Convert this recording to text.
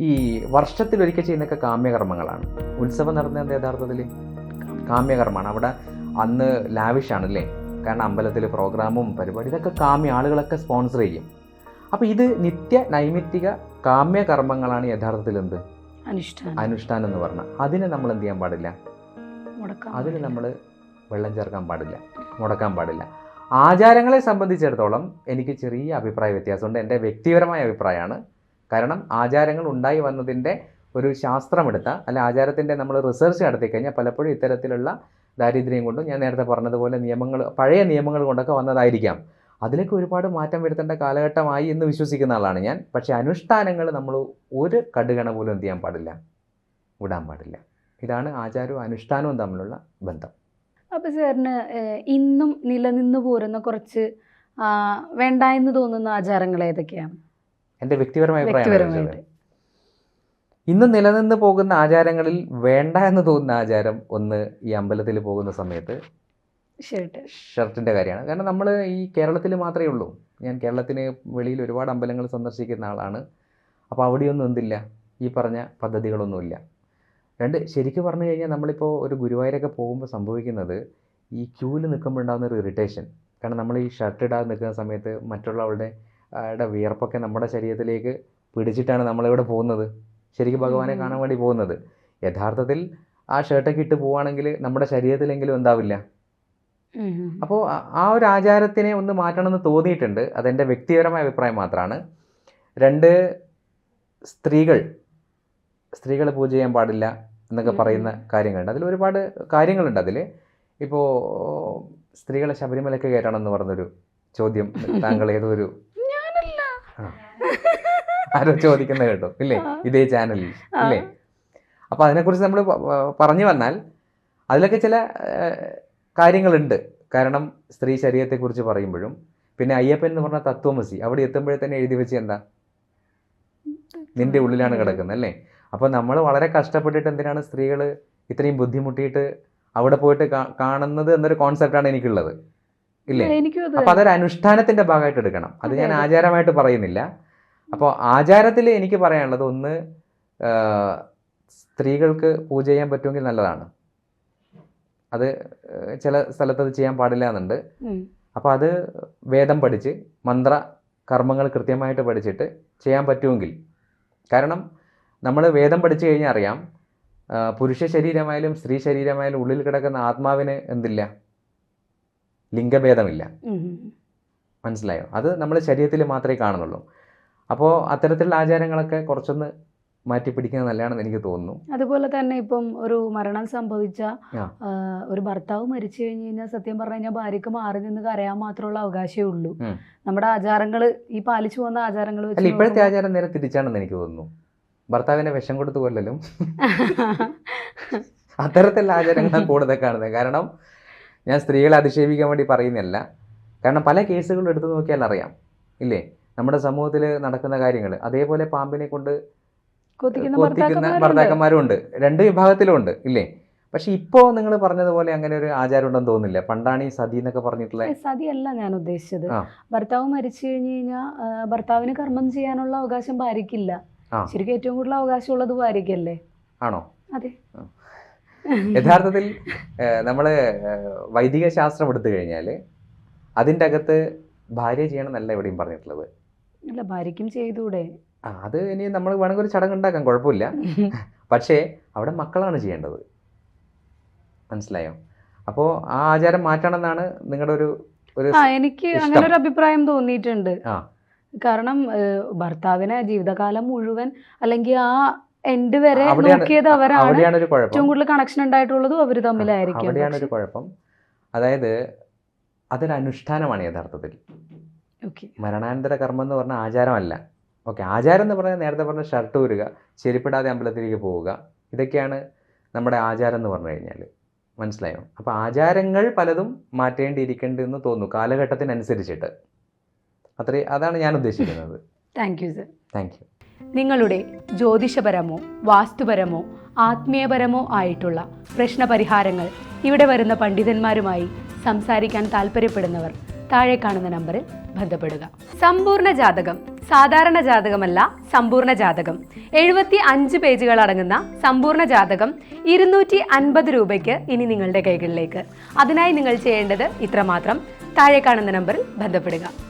ഈ വർഷത്തിൽ വർഷത്തിലൊരിക്കൽ ചെയ്യുന്നൊക്കെ കാമ്യകർമ്മങ്ങളാണ്. ഉത്സവം നടന്നത് യഥാർത്ഥത്തിൽ? കാമ്യകർമ്മമാണ്. അവിടെ അന്ന് ലാവിഷാണ് അല്ലേ കാരണം അമ്പലത്തിൽ പ്രോഗ്രാമും പരിപാടി ഇതൊക്കെ കാമ്യ ആളുകളൊക്കെ സ്പോൺസർ ചെയ്യും. അപ്പോൾ ഇത് നിത്യ നൈമിത്തിക കാമ്യകർമ്മങ്ങളാണ് യഥാർത്ഥത്തിൽ എന്ത്? അനുഷ്ഠാനം. അനുഷ്ഠാനം എന്ന് പറഞ്ഞാൽ അതിനെ നമ്മൾ എന്ത് ചെയ്യാൻ പാടില്ല? അതിന് നമ്മൾ വെള്ളം ചേർക്കാൻ പാടില്ല. മുടക്കാൻ പാടില്ല. ആചാരങ്ങളെ സംബന്ധിച്ചിടത്തോളം എനിക്ക് ചെറിയ അഭിപ്രായ വ്യത്യാസമുണ്ട്. എന്റെ വ്യക്തിപരമായ അഭിപ്രായമാണ്. കാരണം ആചാരങ്ങൾ ഉണ്ടായി വന്നതിന്റെ ഒരു ശാസ്ത്രമെടുത്ത അല്ല ആചാരത്തിന്റെ നമ്മൾ റിസർച്ച് നടത്തി കഴിഞ്ഞാൽ പലപ്പോഴും ഇത്തരത്തിലുള്ള ദാരിദ്ര്യം കൊണ്ടും ഞാൻ നേരത്തെ പറഞ്ഞതുപോലെ നിയമങ്ങൾ പഴയ നിയമങ്ങൾ കൊണ്ടൊക്കെ വന്നതായിരിക്കാം. അതിലേക്ക് ഒരുപാട് മാറ്റം വരുത്തേണ്ട കാലഘട്ടമായി എന്ന് വിശ്വസിക്കുന്ന ആളാണ് ഞാൻ. പക്ഷേ അനുഷ്ഠാനങ്ങൾ നമ്മൾ ഒരു കടുകണ പോലും എന്ത് ചെയ്യാൻ പാടില്ല? വിടാൻ പാടില്ല. ഇതാണ് ആചാരവും അനുഷ്ഠാനവും തമ്മിലുള്ള ബന്ധം. അപ്പോൾ സാറിന് ഇന്നും നിലനിന്ന് പോരുന്ന കുറച്ച് വേണ്ട എന്ന് തോന്നുന്ന ആചാരങ്ങൾ ഏതൊക്കെയാണ്? എന്റെ വ്യക്തിപരമായ അഭിപ്രായമാണ്. ഇന്ന് നിലനിന്ന് പോകുന്ന ആചാരങ്ങളിൽ വേണ്ട എന്ന് തോന്നുന്ന ആചാരം ഒന്ന് ഈ അമ്പലത്തിൽ പോകുന്ന സമയത്ത് ഷർട്ട് ഷർട്ടിന്റെ കാര്യമാണ്. കാരണം നമ്മൾ ഈ കേരളത്തിൽ മാത്രമേ ഉള്ളൂ. ഞാൻ കേരളത്തിന് വെളിയിൽ ഒരുപാട് അമ്പലങ്ങൾ സന്ദർശിക്കുന്ന ആളാണ്. അപ്പോൾ അവിടെയൊന്നും എന്തില്ല. ഈ പറഞ്ഞ പദ്ധതികളൊന്നുമില്ല. രണ്ട് ശരിക്കും പറഞ്ഞു കഴിഞ്ഞാൽ നമ്മളിപ്പോൾ ഒരു ഗുരുവായൂരൊക്കെ പോകുമ്പോൾ സംഭവിക്കുന്നത് ഈ ക്യൂവിൽ നിൽക്കുമ്പോൾ ഉണ്ടാകുന്ന ഒരു ഇറിറ്റേഷൻ കാരണം നമ്മൾ ഈ ഷർട്ട് ഇടാതെ നിൽക്കുന്ന സമയത്ത് മറ്റുള്ളവരുടെ ടെ വിയർപ്പൊക്കെ നമ്മുടെ ശരീരത്തിലേക്ക് പിടിച്ചിട്ടാണ് നമ്മളിവിടെ പോകുന്നത്. ശരിക്കും ഭഗവാനെ കാണാൻ വേണ്ടി പോകുന്നത്. യഥാർത്ഥത്തിൽ ആ ഷർട്ടൊക്കെ ഇട്ട് പോവാണെങ്കിൽ നമ്മുടെ ശരീരത്തിലെങ്കിലും എന്താവില്ല. അപ്പോൾ ആ ഒരു ആചാരത്തിനെ ഒന്ന് മാറ്റണമെന്ന് തോന്നിയിട്ടുണ്ട്. അതെന്റെ വ്യക്തിപരമായ അഭിപ്രായം മാത്രമാണ് രണ്ട് സ്ത്രീകൾ സ്ത്രീകൾ പൂജ ചെയ്യാൻ പാടില്ല എന്നൊക്കെ പറയുന്ന കാര്യങ്ങളുണ്ട്. അതിൽ ഒരുപാട് കാര്യങ്ങളുണ്ട് അതിൽ ഇപ്പോൾ സ്ത്രീകളെ ശബരിമലയ്ക്ക് കയറ്റണം എന്ന് പറഞ്ഞൊരു ചോദ്യം താങ്കൾ ഏതൊരു. ആരോ ചോദിക്കുന്നത് കേട്ടോ ഇല്ലേ. ഇതേ ചാനലിൽ അല്ലേ ഇല്ലേ? അപ്പോൾ അതിനെക്കുറിച്ച് നമ്മൾ പറഞ്ഞു വന്നാൽ അതിലൊക്കെ ചില കാര്യങ്ങളുണ്ട്. കാരണം സ്ത്രീ ശരീരത്തെക്കുറിച്ച് പറയുമ്പോഴും പിന്നെ അയ്യപ്പൻ എന്ന് പറഞ്ഞ തത്വമസി അവിടെ എത്തുമ്പോഴേ തന്നെ എഴുതി വെച്ച് എന്താ? നിന്റെ ഉള്ളിലാണ് കിടക്കുന്നത് അല്ലേ? അപ്പോൾ നമ്മൾ വളരെ കഷ്ടപ്പെട്ടിട്ട് എന്തിനാണ് സ്ത്രീകൾ ഇത്രയും ബുദ്ധിമുട്ടിയിട്ട് അവിടെ പോയിട്ട് കാണുന്നത് എന്നൊരു കോൺസെപ്റ്റാണ് എനിക്കുള്ളത്. ഇല്ലേ? അപ്പൊ അതൊരു അനുഷ്ഠാനത്തിന്റെ ഭാഗമായിട്ട് എടുക്കണം. അത് ഞാൻ. ആചാരമായിട്ട് പറയുന്നില്ല. അപ്പോൾ ആചാരത്തിൽ എനിക്ക് പറയാനുള്ളത് ഒന്ന് സ്ത്രീകൾക്ക് പൂജ ചെയ്യാൻ പറ്റുമെങ്കിൽ നല്ലതാണ്. അത് ചില സ്ഥലത്ത് അത് ചെയ്യാൻ പാടില്ല എന്നുണ്ട്. അപ്പൊ അപ്പോൾ അത് വേദം പഠിച്ച് മന്ത്ര കർമ്മങ്ങൾ കൃത്യമായിട്ട് പഠിച്ചിട്ട് ചെയ്യാൻ പറ്റുമെങ്കിൽ. കാരണം നമ്മൾ വേദം പഠിച്ചു കഴിഞ്ഞാൽ അറിയാം പുരുഷ ശരീരമായാലും സ്ത്രീ ശരീരമായാലും ഉള്ളിൽ കിടക്കുന്ന ആത്മാവിന് എന്തില്ല? ലിംഗഭേദമില്ല. മനസ്സിലായോ? അത് നമ്മൾ ശരീരത്തിൽ മാത്രമേ കാണുന്നുള്ളൂ. അപ്പോൾ അത്തരത്തിലുള്ള ആചാരങ്ങളൊക്കെ കുറച്ചൊന്ന് മാറ്റി പിടിക്കുന്നത് നല്ലതാണെന്ന് എനിക്ക് തോന്നുന്നു. അതുപോലെ തന്നെ ഇപ്പം ഒരു മരണം സംഭവിച്ച ഒരു ഭർത്താവ് മരിച്ചു കഴിഞ്ഞു കഴിഞ്ഞാൽ സത്യം പറഞ്ഞു കഴിഞ്ഞാൽ ഭാര്യക്ക് മാറി നിന്ന് കരയാൻ മാത്രമുള്ള അവകാശമേ ഉള്ളൂ. നമ്മുടെ ആചാരങ്ങൾ ഈ പാലിച്ചു പോകുന്ന ആചാരങ്ങൾ ഇപ്പോഴത്തെ ആചാരം നേരെ തിരിച്ചാണെന്ന് എനിക്ക് തോന്നുന്നു. ഭർത്താവിനെ വിഷം കൊടുത്തു കൊല്ലലും. അത്തരത്തിലുള്ള ആചാരങ്ങളാണ് കൂടുതൽ കാണുന്നത്. കാരണം ഞാൻ സ്ത്രീകളെ അധിക്ഷേപിക്കാൻ വേണ്ടി പറയുന്നില്ല കാരണം പല കേസുകളും എടുത്തു നോക്കിയാൽ അറിയാം. ഇല്ലേ? നമ്മുടെ സമൂഹത്തിൽ നടക്കുന്ന കാര്യങ്ങൾ അതേപോലെ പാമ്പിനെ കൊണ്ട് കൊത്തിക്കുന്ന ഭർത്താക്കന്മാരുണ്ട്. രണ്ട് വിഭാഗത്തിലും ഉണ്ട്. ഇല്ലേ? പക്ഷെ ഇപ്പോ നിങ്ങൾ പറഞ്ഞതുപോലെ അങ്ങനെ ഒരു ആചാരം ഉണ്ടെന്ന് തോന്നുന്നില്ല. പണ്ടാണ് ഈ സതി എന്നൊക്കെ പറഞ്ഞിട്ടുള്ള സതി സതിയല്ല ഞാൻ ഉദ്ദേശിച്ചത്. ഭർത്താവ് മരിച്ചു കഴിഞ്ഞു കഴിഞ്ഞാൽ ഭർത്താവിന് കർമ്മം ചെയ്യാനുള്ള അവകാശം ഭാര്യയ്ക്കില്ല. ആ. ശരിക്കും ഏറ്റവും കൂടുതൽ അവകാശം ഉള്ളത് ഭാര്യയ്ക്കല്ലേ? ആണോ? അതെ. യഥാർത്ഥത്തിൽ നമ്മൾ വൈദിക ശാസ്ത്രം എടുത്തു കഴിഞ്ഞാൽ അതിന്റെ അകത്ത് ഭാര്യ ചെയ്യണം എന്നല്ല എവിടെയും പറഞ്ഞിട്ടുള്ളത്. അല്ല ഭാര്യയ്ക്കും ചെയ്തൂടെ അത് ഇനി നമ്മൾ വേണമെങ്കിൽ ഒരു ചടങ്ങ് ഉണ്ടാക്കാം കുഴപ്പമില്ല. പക്ഷേ അവിടെ മക്കളാണ് ചെയ്യേണ്ടത്. മനസ്സിലായോ? അപ്പോൾ ആ ആചാരം മാറ്റണം എന്നാണ് നിങ്ങളുടെ ഒരു ഒരു എനിക്ക്. അങ്ങനെ ഒരു അഭിപ്രായം തോന്നിയിട്ടുണ്ട്. കാരണം ഭർത്താവിനെ ജീവിതകാലം മുഴുവൻ അല്ലെങ്കിൽ ആ എൻഡ് വരെ നോക്കിയത് അവരാണ്. ഏറ്റവും കൂടുതൽ കണക്ഷൻ ഉണ്ടായിട്ടുള്ളതും അവർ തമ്മിലായിരിക്കും അവിടെയാണ് ഒരു കുഴപ്പം. അതായത് അതൊരു അനുഷ്ഠാനമാണ് യഥാർത്ഥത്തിൽ മരണാനന്തര കർമ്മം എന്ന് പറഞ്ഞാൽ ആചാരമല്ല. ഓക്കെ ആചാരം എന്ന് പറഞ്ഞാൽ നേരത്തെ പറഞ്ഞ ഷർട്ട് ഊരുക ചെരുപ്പിടാതെ അമ്പലത്തിലേക്ക് പോവുക ഇതൊക്കെയാണ് നമ്മുടെ ആചാരം എന്ന് പറഞ്ഞു കഴിഞ്ഞാൽ മനസ്സിലായോ? അപ്പോൾ ആചാരങ്ങൾ പലതും മാറ്റേണ്ടിയിരിക്കേണ്ടതെന്ന് തോന്നുന്നു കാലഘട്ടത്തിനനുസരിച്ചിട്ട്. അത്രേ അതാണ് ഞാൻ ഉദ്ദേശിക്കുന്നത്. Thank you sir thank you നിങ്ങളുടെ ജ്യോതിഷപരമോ വാസ്തുപരമോ ആത്മീയപരമോ ആയിട്ടുള്ള പ്രശ്നപരിഹാരങ്ങൾ ഇവിടെ വരുന്ന പണ്ഡിതന്മാരുമായി സംസാരിക്കാൻ താല്പര്യപ്പെടുന്നവർ താഴെ കാണുന്ന നമ്പറിൽ ബന്ധപ്പെടുക. സമ്പൂർണ ജാതകം സാധാരണ ജാതകമല്ല സമ്പൂർണ ജാതകം. എഴുപത്തി അഞ്ച് പേജുകൾ അടങ്ങുന്ന സമ്പൂർണ ജാതകം ഇരുന്നൂറ്റി അൻപത് രൂപയ്ക്ക് ഇനി നിങ്ങളുടെ കൈകളിലേക്ക്. അതിനായി നിങ്ങൾ ചെയ്യേണ്ടത് ഇത്രമാത്രം. താഴെ കാണുന്ന നമ്പറിൽ ബന്ധപ്പെടുക.